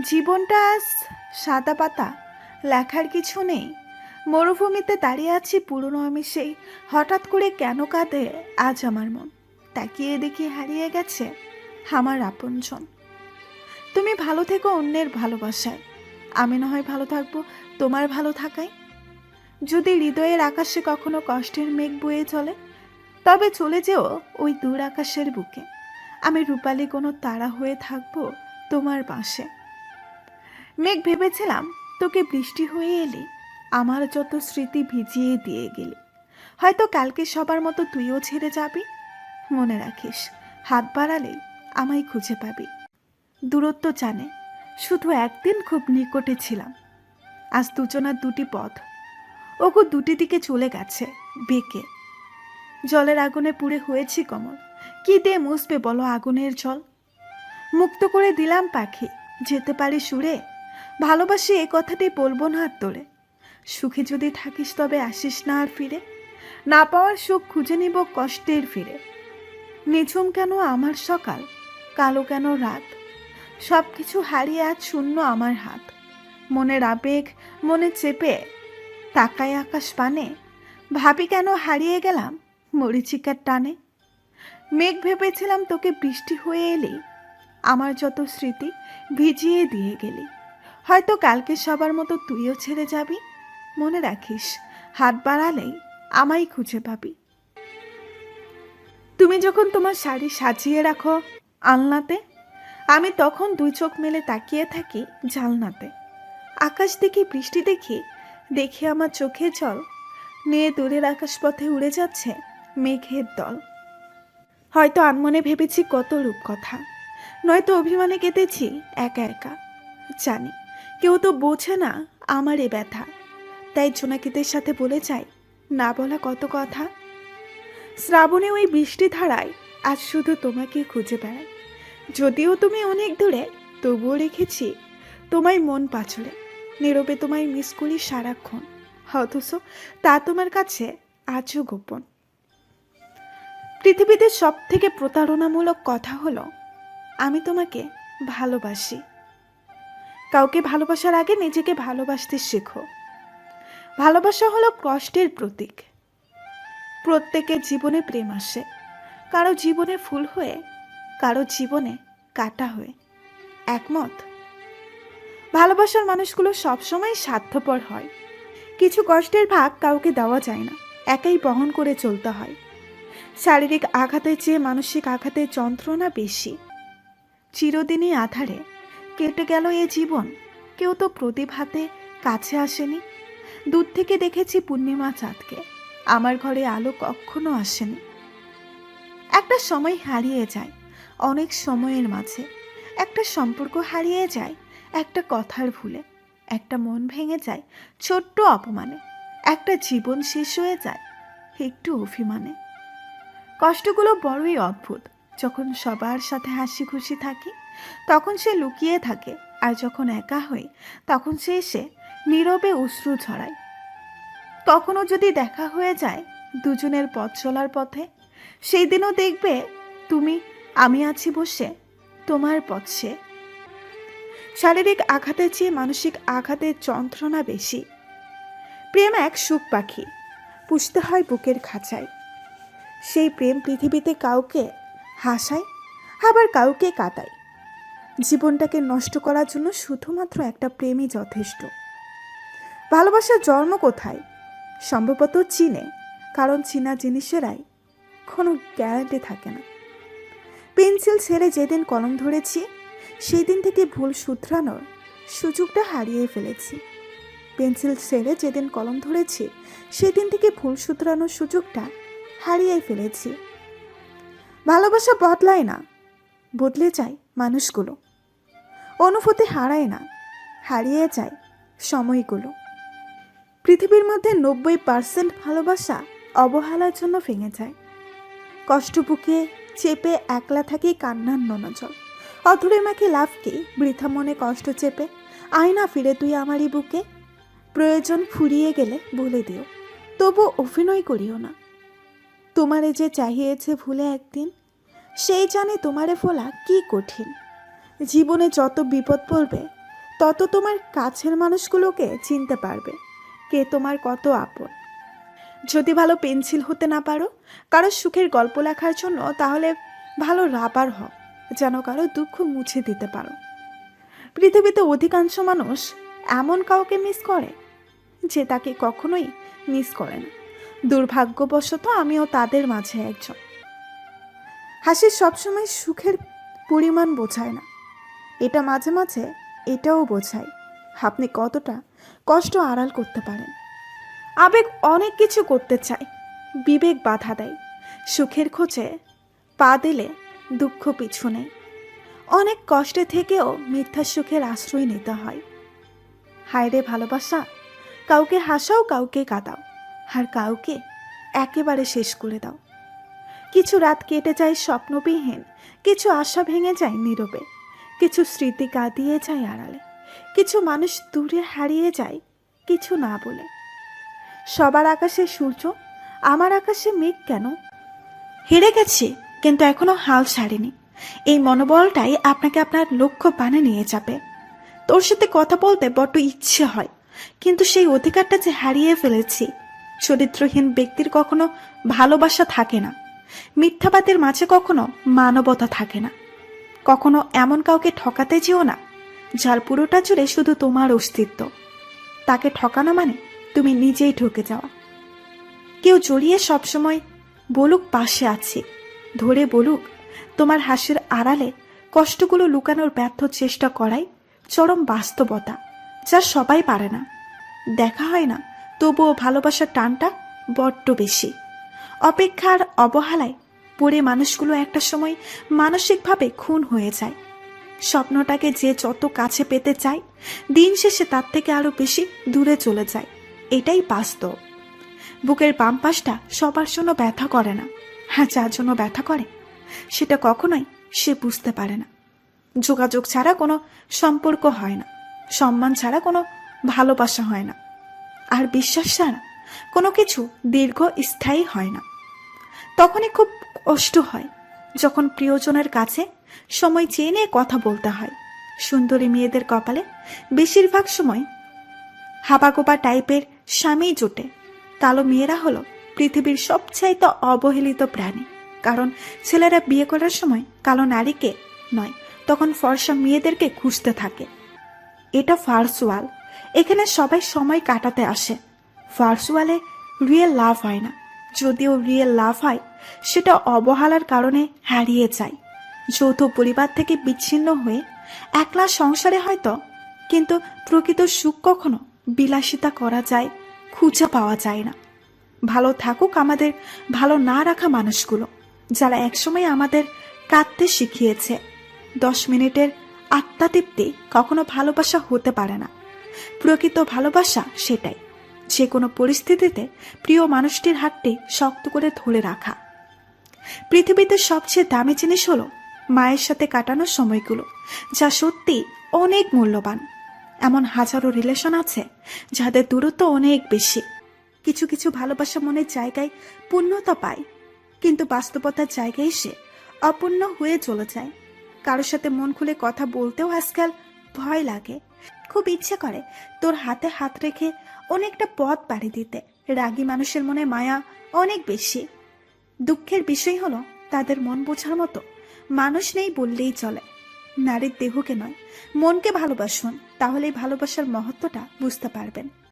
জীবনটা আজ সাদা পাতা, লেখার কিছু নেই। মরুভূমিতে দাঁড়িয়ে আছি পুরনো আমি সেই হঠাৎ করে কেন কাঁদে আজ আমার মন। তাকিয়ে দেখি হারিয়ে গেছে আমার আপনজন। তুমি ভালো থেকো অন্যের ভালোবাসায়। আমি না হয় ভালো থাকব তোমার ভালো থাকায়। যদি হৃদয়ের আকাশে কখনো কষ্টের মেঘ বয়ে চলে, তবে চলে যেও ওই দূর আকাশের বুকে। আমি রূপালি কোনো তারা হয়ে থাকব তোমার পাশে। মেঘ ভেবেছিলাম, তোকে বৃষ্টি হয়ে এলি আমার যত স্মৃতি ভিজিয়ে দিয়ে গেলি। হয়তো কালকে সবার মতো তুইও ছেড়ে যাবি। মনে রাখিস, হাত বাড়ালেই আমায় খুঁজে পাবি। দূরত্ব জানে, শুধু একদিন খুব নিকটে ছিলাম। আজ দুজনার দুটি পথ। ওগো দুটি দিকে চলে গেছে, বেঁকে। জলের আগুনে পুড়ে হয়েছি কমল। কি দিয়ে মুছবে বলো আগুনের জল? মুক্ত করে দিলাম পাখি, যেতে পারি সুরে ভালোবাসি এ কথাটি বলব না আর তোরে সুখে যদি থাকিস তবে আসিস না আর ফিরে। না পাওয়ার সুখ খুঁজে নিব কষ্টের ফিরে। নিঝুম কেন আমার সকাল, কালো কেন রাত? সব কিছু হারিয়ে আজ শূন্য আমার হাত। মনের আবেগ মনে চেপে তাকায় আকাশ পানে। ভাবি কেন হারিয়ে গেলাম মরিচিকার টানে? মেঘ ভেবেছিলাম তোকে বৃষ্টি হয়ে এলি আমার যত স্মৃতি ভিজিয়ে দিয়ে গেলি। হয়তো কালকে সবার মতো তুইও ছেড়ে যাবি? মনে রাখিস, হাত বাড়ালেই আমায় খুঁজে পাবি। তুমি যখন তোমার শাড়ি সাজিয়ে রাখো আলনাতে, আমি তখন দুই চোখ মেলে তাকিয়ে থাকি জালনাতে। আকাশ দেখি, বৃষ্টি দেখি দেখি আমার চোখে জল নিয়ে দূরের আকাশপথে উড়ে যাচ্ছে মেঘের দল। হয়তো আনমনে ভেবেছি কত রূপকথা, নয়তো অভিমানে কেঁদেছি একা একা, জানি। কেউ তো বোঝে না আমার এ ব্যথা। তাই জোনাকিদের সাথে বলে যাই, না বলা কত কথা। শ্রাবণে ওই বৃষ্টি ধারায় আজ শুধু তোমাকে খুঁজে বেড়াই যদিও তুমি অনেক দূরে, তবুও রেখেছি তোমায় মন পাছড়ে নীরবে তোমায় মিস করি সারাক্ষণ, অথচ তা তোমার কাছে আজও গোপন। পৃথিবীতে সব থেকে প্রতারণামূলক কথা হলো, আমি তোমাকে ভালোবাসি। কাউকে ভালোবাসার আগে নিজেকে ভালোবাসতে শেখো। ভালোবাসা হলো কষ্টের প্রতীক। প্রত্যেকের জীবনে প্রেম আসে। কারও জীবনে ফুল হয়ে, কারও জীবনে কাটা হয়ে। একমত? ভালোবাসার মানুষগুলো সবসময় স্বার্থপর হয়। কিছু কষ্টের ভাগ কাউকে দেওয়া যায় না। একাই বহন করে চলতে হয়। শারীরিক আঘাতের চেয়ে মানসিক আঘাতের যন্ত্রণা বেশি। চিরদিনই আধারে কেটে গেল এ জীবন। কেউ তো প্রতিভাতে কাছে আসেনি। দূর থেকে দেখেছি পূর্ণিমা চাঁদকে। আমার ঘরে আলো কখনো আসেনি। একটা সময় হারিয়ে যায়, অনেক সময়ের মাঝে। একটা সম্পর্ক হারিয়ে যায়, একটা কথার ভুলে। একটা মন ভেঙে যায়, ছোট্ট অপমানে। একটা জীবন শেষ হয়ে যায়, একটু অভিমানে। কষ্টগুলো বড়ই অদ্ভুত, যখন সবার সাথে হাসি খুশি থাকি। তখন সে লুকিয়ে থাকে, আর যখন একা হই, তখন সে এসে নীরবে অশ্রু ছড়ায়। কখনো যদি দেখা হয়ে যায় দুজনের পথ চলার পথে সেই দিনও দেখবে তুমি আমি আছি বসে, তোমার পথে শারীরিক আঘাতের চেয়ে মানসিক আঘাতের যন্ত্রণা বেশি। প্রেম এক সুখ পাখি, পুষতে হয় বুকের খাঁচায়। সেই প্রেম পৃথিবীতে কাউকে হাসায়, আবার কাউকে কাটায় জীবনটাকে নষ্ট করার জন্য শুধুমাত্র একটা প্রেমই যথেষ্ট। ভালোবাসার জন্ম কোথায়? সম্ভবত চীনে, কারণ চীনা জিনিসেরাই কোনো গ্যারান্টি থাকে না। পেন্সিল ছেড়ে যেদিন কলম ধরেছি সেই দিন থেকে ভুল শুধরানোর সুযোগটা হারিয়ে ফেলেছি। পেন্সিল ছেড়ে যেদিন কলম ধরেছি, সেদিন থেকে ভুল শুধরানোর সুযোগটা হারিয়ে ফেলেছি। ভালোবাসা বদলায় না, বদলে যায় মানুষগুলো। অনুভূতি হারায় না, হারিয়ে যায় সময়গুলো। পৃথিবীর মধ্যে নব্বই পার্সেন্ট ভালোবাসা অবহেলার জন্য ভেঙে যায়। কষ্ট বুকে চেপে একলা থাকি কান্নার ননজল অধরে মাকে লাভ কি? বৃথা মনে কষ্ট চেপে, আয়না ফিরে তুই আমারই বুকে। প্রয়োজন ফুরিয়ে গেলে বলে দিও, তবু অভিনয় করিও না। তোমারে যে চাহিয়েছে ভুলে একদিন, সেই জানে তোমারে ফোলা কি কঠিন। জীবনে যত বিপদ পড়বে, তত তোমার কাছের মানুষগুলোকে চিনতে পারবে কে তোমার কত আপন। যদি ভালো পেন্সিল হতে না পারো, কারও সুখের গল্প লেখার জন্য তাহলে ভালো রাবার হও, যেন কারও দুঃখ মুছে দিতে পারো। পৃথিবীতে অধিকাংশ মানুষ এমন কাউকে মিস করে যে তাকে কখনোই মিস করে না। দুর্ভাগ্যবশত আমিও তাদের মাঝে একজন। হাসি সবসময় সুখের পরিমাণ বোঝায় না। এটা মাঝে মাঝে এটাও বোঝায় আপনি কতটা কষ্ট আড়াল করতে পারেন। আবেগ অনেক কিছু করতে চায়, বিবেক বাধা দেয়, সুখের খোঁজে পা দিলে দুঃখ পিছু নেই অনেক কষ্টে থেকেও মিথ্যা সুখের আশ্রয় নিতে হয়। হায় রে ভালোবাসা, কাউকে হাসাও, কাউকে কাঁদাও, আর কাউকে একেবারে শেষ করে দাও। কিছু রাত কেটে যায় স্বপ্নবিহীন, কিছু আশা ভেঙে যায় নীরবে। কিছু স্মৃতি কাঁদিয়ে যায় আড়ালে। কিছু মানুষ দূরে হারিয়ে যায়, কিছু না বলে। সবার আকাশে সূর্য, আমার আকাশে মেঘ কেন? হেরে গেছি, কিন্তু এখনও হাল ছাড়িনি। এই মনোবলটাই আপনাকে আপনার লক্ষ্য পানে নিয়ে যাবে। তোর সাথে কথা বলতে বড্ড ইচ্ছে হয়, কিন্তু সেই অধিকারটা যে হারিয়ে ফেলেছি, চরিত্রহীন ব্যক্তির কখনো ভালোবাসা থাকে না। মিথ্যাবাদের মাঝে কখনো মানবতা থাকে না। কখনো এমন কাউকে ঠকাতে যেও না, যার পুরোটা জুড়ে শুধু তোমার অস্তিত্ব। তাকে ঠকানো মানে তুমি নিজেই ঠকে যাওয়া। কেউ জড়িয়ে সবসময় বলুক পাশে আছি, ধরে বলুক তোমার হাসির আড়ালে কষ্টগুলো লুকানোর ব্যর্থ চেষ্টা করাই চরম বাস্তবতা, যা সবাই পারে না। দেখা হয় না, তবুও ভালোবাসার টানটা বড্ড বেশি। অপেক্ষার অবহেলায় পড়ে মানুষগুলো একটা সময় মানসিকভাবে খুন হয়ে যায়। স্বপ্নটাকে যে যত কাছে পেতে চায়, দিন শেষে তার থেকে আরও বেশি দূরে চলে যায়। এটাই বাস্তব। বুকের বাম পাশটা সবার জন্য ব্যথা করে না। হ্যাঁ যার জন্য ব্যথা করে, সেটা কখনোই সে বুঝতে পারে না। যোগাযোগ ছাড়া কোনো সম্পর্ক হয় না। সম্মান ছাড়া কোনো ভালোবাসা হয় না। আর বিশ্বাস ছাড়া কোনো কিছু দীর্ঘ স্থায়ী হয় না। তখনই খুব কষ্ট হয়। যখন প্রিয়জনের কাছে সময় চেয়ে নিয়ে কথা বলতে হয়, সুন্দরী মেয়েদের কপালে বেশিরভাগ সময় হাবাগোবা টাইপের স্বামী জোটে। কালো মেয়েরা হলো পৃথিবীর সবচাইতে অবহেলিত প্রাণী। কারণ ছেলেরা বিয়ে করার সময় কালো নারীকে নয়, তখন ফর্সা মেয়েদেরকে খুঁজতে থাকে। এটা ফার্সওয়াল এখানে সবাই সময় কাটাতে আসে। ফার্সওয়ালে রিয়েল লাভ হয় না। যদিও রিয়েল লাভ হয় সেটা অবহেলার কারণে হারিয়ে যায়। যৌথ পরিবার থেকে বিচ্ছিন্ন হয়ে একলা সংসারে হয়তো, কিন্তু প্রকৃত সুখ কখনো বিলাসিতা করা যায়, খুঁজে পাওয়া যায় না। ভালো থাকুক আমাদের ভালো না রাখা মানুষগুলো, যারা একসময় আমাদের কাঁদতে শিখিয়েছে। দশ মিনিটের আত্মাতৃপ্তি কখনো ভালোবাসা হতে পারে না। প্রকৃত ভালোবাসা সেটাই। যে কোনো পরিস্থিতিতে প্রিয় মানুষটির হাতটি শক্ত করে ধরে রাখা। পৃথিবীতে সবচেয়ে দামি জিনিস হলো মায়ের সাথে কাটানোর সময়গুলো, যা সত্যি অনেক মূল্যবান। এমন হাজারো রিলেশন আছে যাদের দূরত্ব অনেক বেশি। কিছু কিছু ভালোবাসা মনের জায়গায় পূর্ণতা পায়, কিন্তু বাস্তবতার জায়গায় এসে অপূর্ণ হয়ে চলে যায়। কারোর সাথে মন খুলে কথা বলতেও আজকাল ভয় লাগে। খুব ইচ্ছে করে তোর হাতে হাত রেখে অনেকটা পথ পাড়ি দিতে। রাগী মানুষের মনে মায়া অনেক বেশি। দুঃখের বিষয় হলো, তাদের মন বোঝার মতো। মানুষ নেই বললেই চলে। নারীর দেহকে নয়। মনকে ভালোবাসুন, তাহলেই ভালোবাসার মহত্বটা বুঝতে পারবেন।